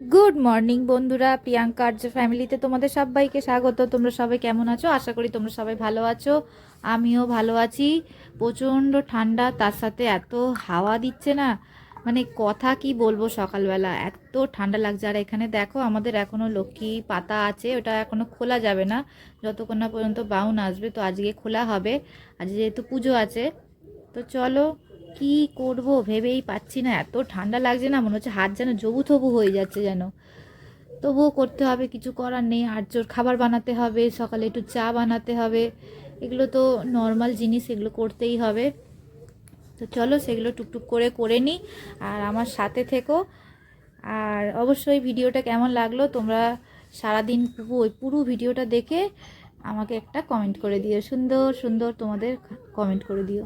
Good morning বন্ধুরা। প্রিয়াঙ্কা আর্য ফ্যামিলিতে তোমাদের সবাইকে স্বাগত। তোমরা সবাই কেমন আছো? আশা করি তোমরা সবাই ভালো আছো। আমিও ভালো আছি। প্রচণ্ড ঠান্ডা, তার সাথে এত হাওয়া দিচ্ছে না। মানে কথা কি বলব সকালবেলা? এত ঠান্ডা লাগছে। আর এখানে দেখো, আমাদের এখনও লক্ষ্মী পাতা আছে। ওটা এখনও খোলা যাবে না। যতক্ষণ না পর্যন্ত বাউন আসবে, তো আজকে খোলা হবে। আজ যেহেতু পুজো আছে, তো চলো কি করব ভেবেই পাচ্ছি না। এত ঠান্ডা লাগছে না, মনে হচ্ছে হাত যেন জবু থবু হয়ে যাচ্ছে যেন। তবুও করতে হবে, কিছু করার নেই। আর জোর খাবার বানাতে হবে, সকালে একটু চা বানাতে হবে। এগুলো তো নর্মাল জিনিস, এগুলো করতেই হবে। তো চলো সেগুলো টুকটুক করে করে নিই আর আমার সাথে থেকো। আর অবশ্যই ভিডিওটা কেমন লাগল তোমরা সারাদিন ওই পুরো ভিডিওটা দেখে আমাকে একটা কমেন্ট করে দিও। সুন্দর সুন্দর তোমাদের কমেন্ট করে দিও।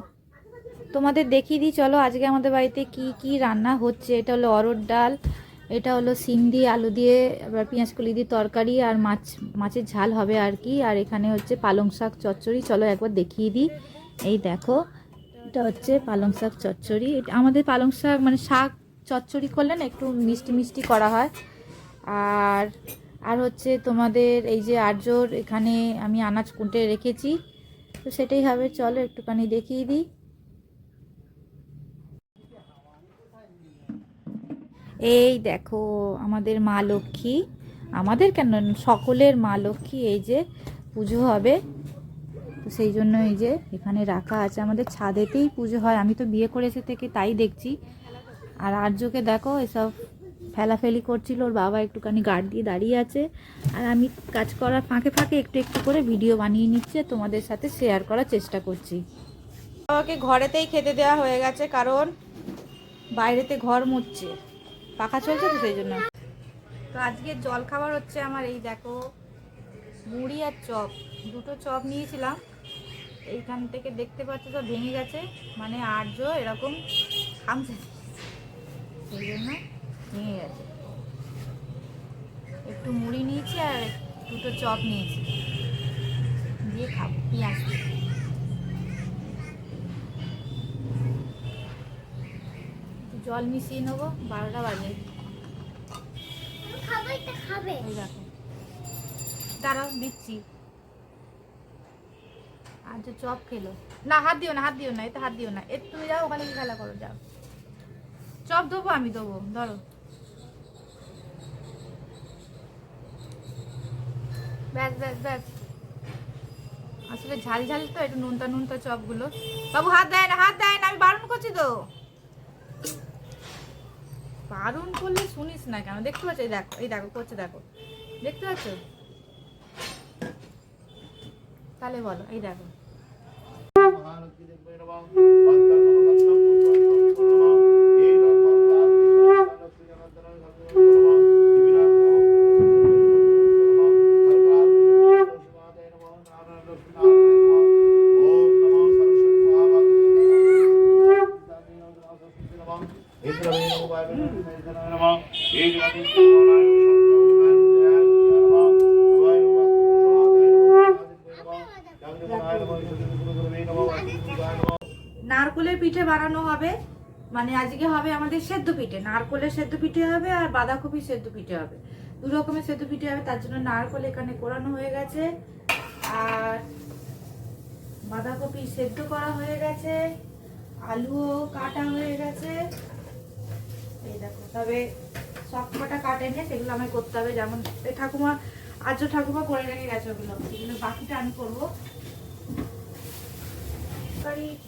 তোমাদের দেখিয়ে দিই, চলো আজকে আমাদের বাড়িতে কি কি রান্না হচ্ছে। এটা হলো অরড় ডাল, এটা হলো সিম দিয়ে আলু দিয়ে আবার পেঁয়াজ কলি দিয়ে তরকারি আর মাছ, মাছের ঝাল হবে আর কি। আর এখানে হচ্ছে পালং শাক চচ্চড়ি, চলো একবার দেখিয়ে দিই। এই দেখো, এটা হচ্ছে পালং শাক চচ্চড়ি। আমাদের পালং শাক মানে শাক চচ্চড়ি করলে না একটু মিষ্টি মিষ্টি করা হয়। আর আর হচ্ছে তোমাদের এই যে আর্যর এখানে আমি আনাজ কুটে রেখেছি, তো সেটাই হবে। চলো একটুখানি দেখিয়ে দিই। এই দেখো, আমাদের মা লক্ষ্মী। আমাদের কেন? সকলের মা লক্ষ্মী, এই যে পুজো হবে। তো সেই জন্য এই যে এখানে রাখা আছে। আমাদের ছাদেতেই পুজো হয়। আমি তো বিয়ে করেছে থেকে তাই দেখছি। আর আর্যকে দেখো, এসব ফেলাফেলি করছিল। ওর বাবা একটুখানি গার্ড দিয়ে দাঁড়িয়ে আছে। আর আমি কাজ করার ফাঁকে ফাঁকে একটু একটু করে ভিডিও বানিয়ে নিচ্ছে। তোমাদের সাথে শেয়ার করার চেষ্টা করছি। বাবাকে ঘরেতেই খেতে দেওয়া হয়ে গেছে, কারণ বাইরেতে ঘর মুচ্ছে পাখা চলছে তো সেই জন্য। তো আজকে জল খাবার হচ্ছে আমার এই দেখো, মুড়ি আর চপ। দুটো চপ নিয়েছিলাম। এইখান থেকে দেখতে পাচ্ছ সব ভেঙে গেছে। মানে আর্য এরকম খামছে। সেই জন্য ভেঙে গেছে। একটু মুড়ি নিয়েছি আর দুটো চপ নিয়েছি। দিয়ে খাব পেঁয়াজ জল মিশিয়ে নেব বারোটা বাজে। খাবে দেখো। দাঁড়াও দিচ্ছি। আর যে চপ খেলো। না হাত দিও না হাত দিও না এতে হাত দিও না। এর তুমি যাও ওখানে কি খেলা করো যাও। চপ দেবো আমি দেবো ধরো। ব্যাস ব্যাস ব্যাস। আসলে ঝাল ঝাল তো একটু নুনতা নুনতা চপগুলো। বাবু হাত দেয় না হাত দেয় না আমি বারণ করছি তো। বারণ করলে শুনিস না কেন? দেখতে পাচ্ছ? এই দেখো এই দেখো, করছে দেখো। দেখতে পাচ্ছ? তাহলে বলো, এই দেখো। মানে আজকে হবে আমাদের সেদ্ধ পিঠে, নারকোলের সেদ্ধ পিঠে হবে আর বাঁধাকপি সেদ্ধ পিঠে হবে। দু রকমের সেদ্ধ পিঠে হবে, তার জন্য নারকোল এখানে কোরানো হয়ে গেছে আর বাঁধাকপি সেদ্ধ করা হয়ে গেছে, আলুও কাটা হয়ে গেছে। এই দেখো, তবে সব কটা নিয়ে সেগুলো আমায় করতে হবে, যেমন ঠাকুমা আজ ঠাকুমা করে রেখে গেছে ওগুলো, সেগুলো বাকিটা আমি করব।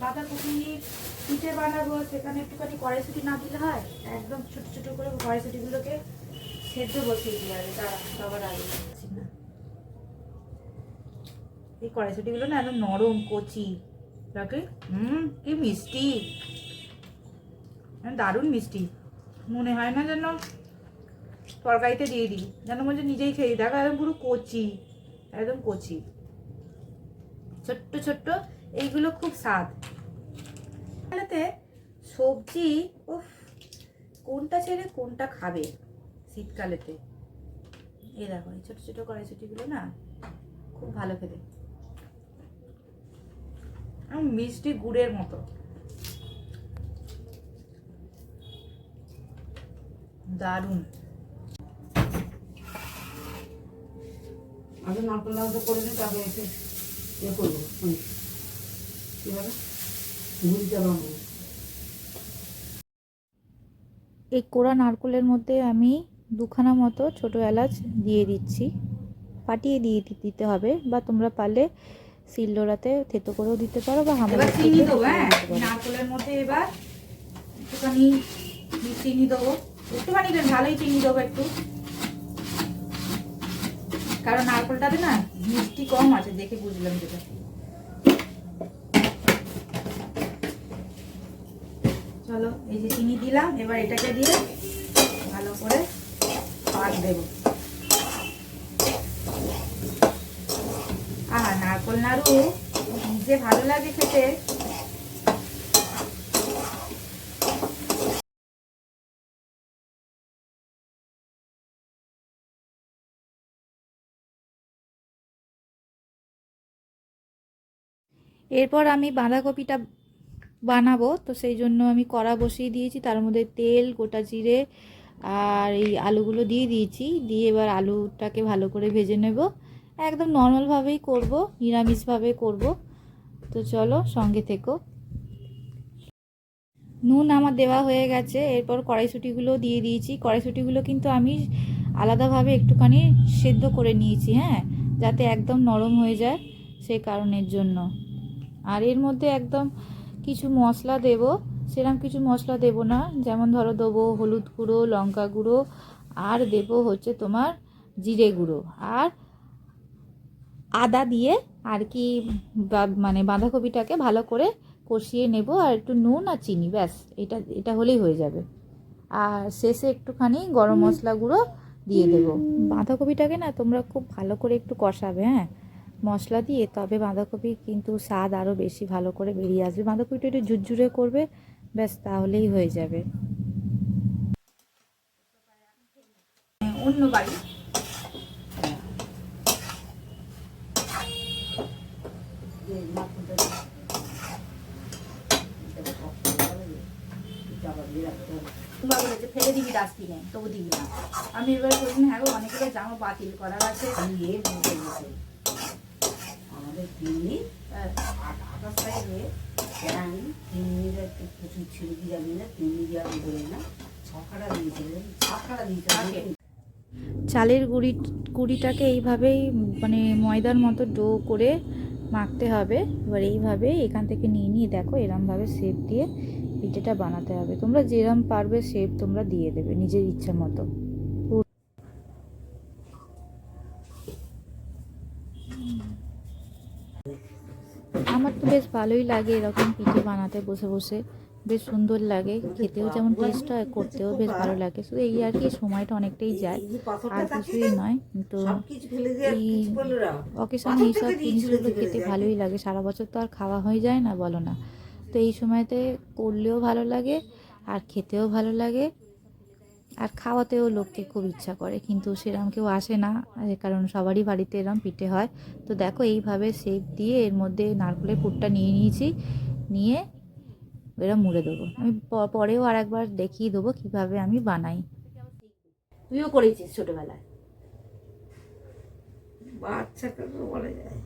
বাঁধাকপি পিঠে বানাবো, সেখানে একটুখানি কড়াইশুটি না দিলে হয়? একদম ছোট ছোট করে কড়াইশুটিগুলোকে সেদ্ধ বসিয়ে দিয়ে হবে সবার আগে। এই কড়াইশুটিগুলো না একদম নরম, কচি। দেখে? হুম কি মিষ্টি। দারুণ মিষ্টি। মনে হয় না যেন তরকারিতে দিয়ে দিই। যেন মনে নিজেই খেয়ে। দেখো, একদম পুরো কচি। একদম কচি। ছোট্ট ছোট্ট। এইগুলো খুব স্বাদ। শীতকালেতে সবজি, উফ, কোনটা ছেড়ে কোনটা খাবে শীতকালেতে? এই দেখো, এই ছোটো ছোটো কড়াইশুটিগুলো না খুব ভালো খেতে। মিষ্টি গুড়ের মতো। দারুণ আগে নারকেল নাড়তে করে দিই তারপরে এসে ইয়ে করব মানে কীভাবে এই কোড়া নারকলের মধ্যে আমি দুখানা মতো ছোটো এলাচ দিয়ে দিচ্ছি। ফাটিয়ে দিয়ে দিতে হবে বা তোমরা পারলে শিলনোড়াতে থেতো করেও দিতে পারো বা হামালে এবার চিনি দেবো হ্যাঁ। নারকলের মধ্যে এবার একটুখানি চিনি দেবো। একটুখানি ভালোই চিনি দেবো একটু। কারণ নারকলটাতে না মিষ্টি কম আছে দেখে বুঝলাম যেটা। চলো এই যে চিনি দিলাম, এবার এটাকে দিয়ে ভালো করে পাক দেবো। আহা, নারকল নাড়ু যে ভালো লাগে খেতে। এরপর আমি বাঁধাকপিটা বানাবো। তো সেই জন্য আমি কড়া বসিয়ে দিয়েছি। তার মধ্যে তেল, গোটা জিরে আর এই আলুগুলো দিয়ে দিয়েছি। দিয়ে এবার আলুটাকে ভালো করে ভেজে নেব। একদম নর্মালভাবেই করব, নিরামিষভাবে করব। তো চলো সঙ্গে থেকো। নুন আমার দেওয়া হয়ে গেছে। এরপর কড়াইশুটিগুলো দিয়ে দিয়েছি। কড়াইশুটিগুলো কিন্তু আমি আলাদাভাবে একটুখানি সেদ্ধ করে নিয়েছি হ্যাঁ? যাতে একদম নরম হয়ে যায় সেই কারণের জন্য। আর এর মধ্যে একদম কিছু মশলা দেব সেরকম কিছু মশলা দেব না। যেমন ধরো দেবো হলুদ গুঁড়ো লঙ্কা গুঁড়ো আর দেব হচ্ছে তোমার জিরে গুঁড়ো। আর আদা দিয়ে আর কি মানে বাঁধাকপিটাকে ভালো করে কষিয়ে নেব আর একটু নুন আর চিনি ব্যাস। এটা এটা হলেই হয়ে যাবে। আর শেষে একটুখানি গরম মশলা গুঁড়ো দিয়ে দেবো। বাঁধাকপিটাকে না তোমরা খুব ভালো করে একটু কষাবে হ্যাঁ? মশলা দিয়ে তবে বাঁধাকপি কিন্তু স্বাদ আরও বেশি ভালো করে বেরিয়ে আসবে। বাঁধাকপিটা একটু ঝুরঝুরে করবে ব্যাস তাহলেই হয়ে যাবে। অন্য বাড়ি? ফেলে দিবি ডাস্টবিনে তবু দিবি না। আমি এবার বলছি হ্যাঁ অনেকগুলো জামা বাতিল করার আছে। আমাদের প্যান তিন্নির একটু ছেড়ে দিয়ে জানি না দিয়ে আমি বলি না দিয়েছিলেন চালের গুঁড়ি গুঁড়িটাকে এইভাবেই মানে ময়দার মতো ডো করে মাখতে হবে। এবার এইভাবে এখান থেকে নিয়ে নিয়ে দেখো এরমভাবে শেপ দিয়ে পিঠেটা বানাতে হবে। তোমরা যেরম পারবে শেপ তোমরা দিয়ে দেবে নিজের ইচ্ছা মতো আমার তো বেশ ভালোই লাগে এরকম পিঠে বানাতে বসে বসে। বেশ সুন্দর লাগে, খেতেও যেমন টেস্ট হয়, করতেও বেশ ভালো লাগে। শুধু এই আর কি, সময়টা অনেকটাই যায়, আর কিছুই নয়। তো এই অকেশনে এইসব জিনিসগুলো খেতে ভালোই লাগে। সারা বছর তো আর খাওয়া হয়ে যায় না, বলো না। তো এই সময়তে করলেও ভালো লাগে, আর খেতেও ভালো লাগে। আর খাওয়াতেও লোককে খুব ইচ্ছা করে কিন্তু সেরম কেউ আসে না কারণ সবারই বাড়িতে এরম পিঠে হয়। তো দেখো এইভাবে শেপ দিয়ে এর মধ্যে নারকেলের পুরটা নিয়ে নিয়েছি নিয়ে এরম মুড়ে দেবো। আমি পরেও আর একবার দেখিয়ে দেবো কীভাবে আমি বানাই। তুইও করেছিস ছোটবেলায়? বাচ্চাকে তো বলা যায়।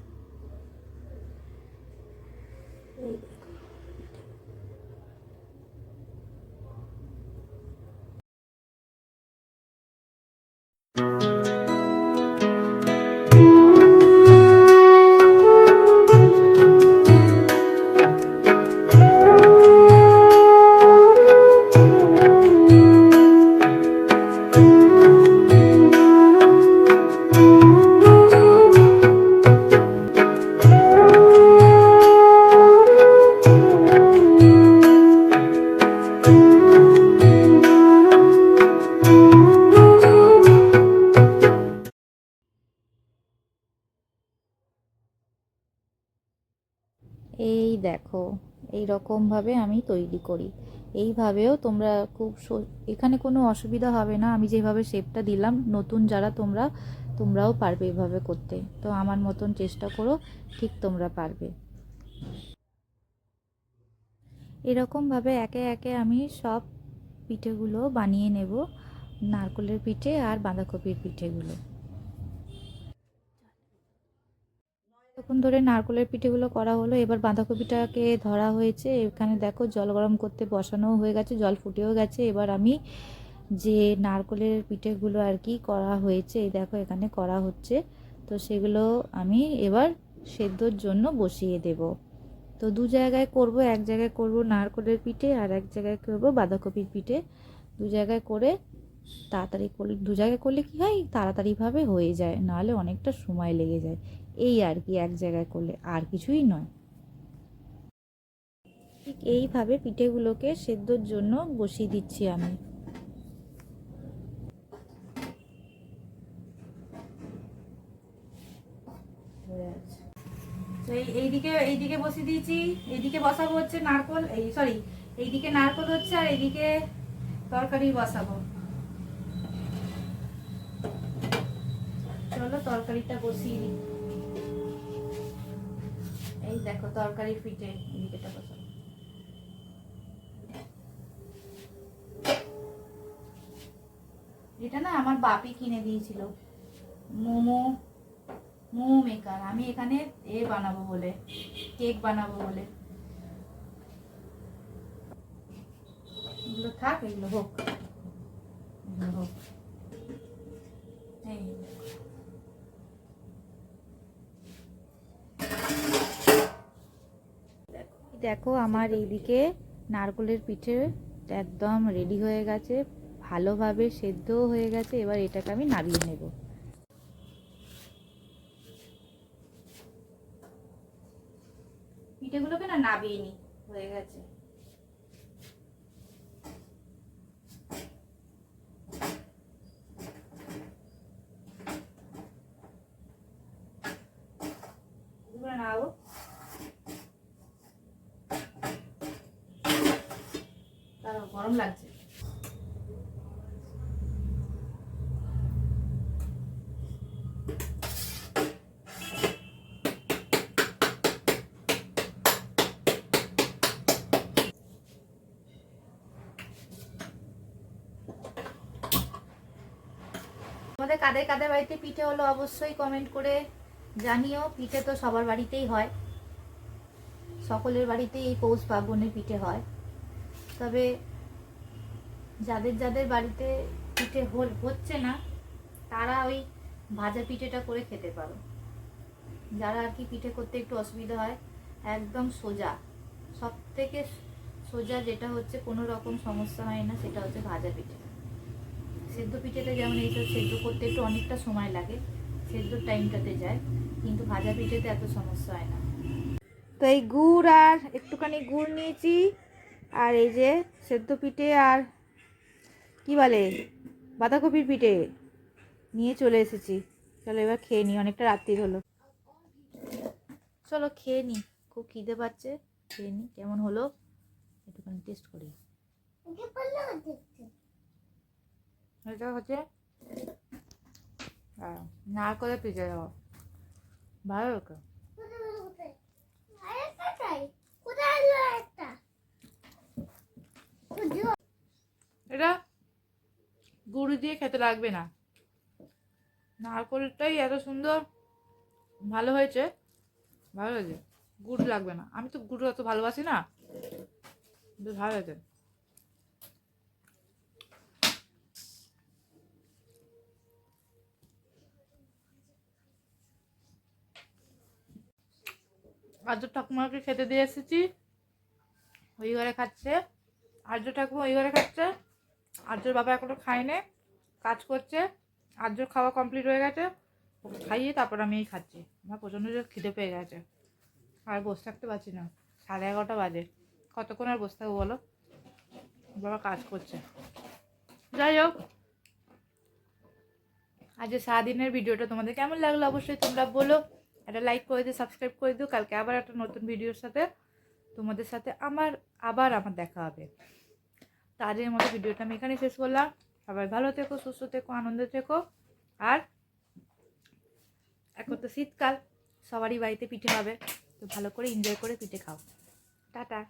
এই রকমভাবে আমি তৈরি করি। এইভাবেও তোমরা খুব এখানে কোনো অসুবিধা হবে না। আমি যেভাবে শেপটা দিলাম, নতুন যারা তোমরা, তোমরাও পারবে এভাবে করতে। তো আমার মতন চেষ্টা করো, ঠিক তোমরা পারবে। এরকমভাবে একে একে আমি সব পিঠেগুলো বানিয়ে নেব। নারকেলের পিঠে আর বাঁধাকপির পিঠেগুলো। তখন ধরে নারকলের পিঠেগুলো করা হলো, এবার বাঁধাকপিটাকে ধরা হয়েছে। এখানে দেখো জল গরম করতে বসানো হয়ে গেছে, জল ফুটেও গেছে। এবার আমি যে নারকলের পিঠেগুলো আর কি করা হয়েছে, এই দেখো এখানে করা হচ্ছে। তো সেগুলো আমি এবার সেদ্ধর জন্য বসিয়ে দেব। তো দু জায়গায় করব, এক জায়গায় করব নারকলের পিঠে আর এক জায়গায় করব বাঁধাকপির পিঠে। দু জায়গায় করে তাড়াতাড়ি করলে, দু জায়গায় করলে কী হয়? তাড়াতাড়িভাবে হয়ে যায়, নাহলে অনেকটা সময় লেগে যায়। এই আর কি, এক জায়গায় করলে, আর কিছুই নয়। ঠিক এইভাবে পিঠেগুলোকে সেদ্ধর জন্য বসিয়ে দিচ্ছি আমি। এইদিকে এইদিকে বসিয়ে দিয়েছি। এইদিকে বসাবো হচ্ছে নারকল, এই সরি এইদিকে নারকল হচ্ছে আর এইদিকে তরকারি বসাবো। চলো তরকারিটা বসিয়ে দিই। দেখো তরকারির পিঠে এদিকেটা বসাবো এটা না আমার বাপি কিনে দিয়েছিল। মোমো মোমো মেকার আমি এখানে এ বানাবো বলে কেক বানাবো বলে। এগুলো থাক, এগুলো হোক। এগুলো হোক। এই। দেখো আমার এইদিকে নারকলের পিঠে একদম রেডি হয়ে গেছে, ভালোভাবে সেদ্ধও হয়ে গেছে, এবার এটাকে আমি নামিয়ে নেব। পিঠেগুলোকে না নাবিয়ে নি, হয়ে গেছে। গরম লাগছে। তোমাদের কাদের কাদের বাড়িতে পিঠে হলো অবশ্যই কমেন্ট করে জানিও। পিঠে তো সবার বাড়িতেই হয়। সকলের বাড়িতেই এই পৌষ পার্বণে পিঠে হয়। তবে যাদের যাদের বাড়িতে পিঠে হল- হচ্ছে না, তারা ওই ভাজা পিঠেটা করে খেতে পারো। যারা আর কি পিঠে করতে একটু অসুবিধা হয়, একদম সোজা। সব থেকে সোজা যেটা হচ্ছে, কোনো রকম সমস্যা হয় না, সেটা হচ্ছে ভাজা পিঠে। সেদ্ধ পিঠেতে যেমন এইসব সেদ্ধ করতে একটু অনেকটা সময় লাগে সেদ্ধর টাইমটাতে যায়, কিন্তু ভাজা পিঠেতে এত সমস্যা হয় না। তো এই গুড় আর একটুখানি গুড় নিয়েছি, আর এই যে সেদ্ধ পিঠে আর কি বলে? বাঁধাকপির পিঠে নিয়ে চলে এসেছি। চলো এবার খেয়ে নিই অনেকটা রাত্রি হলো। চলো খেয়ে নিই খুব খিদে পাচ্ছে খেয়ে নিই কেমন হলো? একটুখানি টেস্ট করি এটা হচ্ছে নারকলের পিঠে দেওয়া ভালো লাগে এটা গুড় দিয়ে খেতে লাগবে না। নারকলটাই এত সুন্দর, ভালো হয়েছে ভালো হয়েছে, গুড় লাগবে না। আমি তো গুড় অত ভালোবাসি না, বেশ ভালো হয়েছে। আর্য ঠাকুমাকে খেতে দিয়ে এসেছি, ওই ঘরে খাচ্ছে আর্য ঠাকুমা ওই ঘরে খাচ্ছে। আর্যর বাবা এখনও খায়নি, কাজ করছে, আর্যর খাওয়া কমপ্লিট হয়ে গেছে খাইয়ে তারপর আমি এই খাচ্ছি। আমার প্রচণ্ড খিদে পেয়ে গেছে। আর বসে থাকতে পারছি না, সাড়ে এগারোটা বাজে। কতক্ষণ আর বসে থাকব বলো? বাবা কাজ করছে। যাই হোক আজ সারাদিনের ভিডিওটা তোমাদের কেমন লাগল অবশ্যই তোমরা বলো। একটা লাইক করে দিও সাবস্ক্রাইব করে দিও। কালকে আবার একটা নতুন ভিডিওর সাথে তোমাদের সাথে আমার, আবার আমার দেখা হবে। তো আজকের মতো ভিডিওটা আমি এখানে শেষ করলাম। সবাই ভালো থেকো, সুস্থ থেকো, আনন্দে থেকো। আর এখন তো শীতকাল, সবারই বাড়িতে পিঠে হবে। তো ভালো করে এনজয় করে পিঠে খাও। টাটা।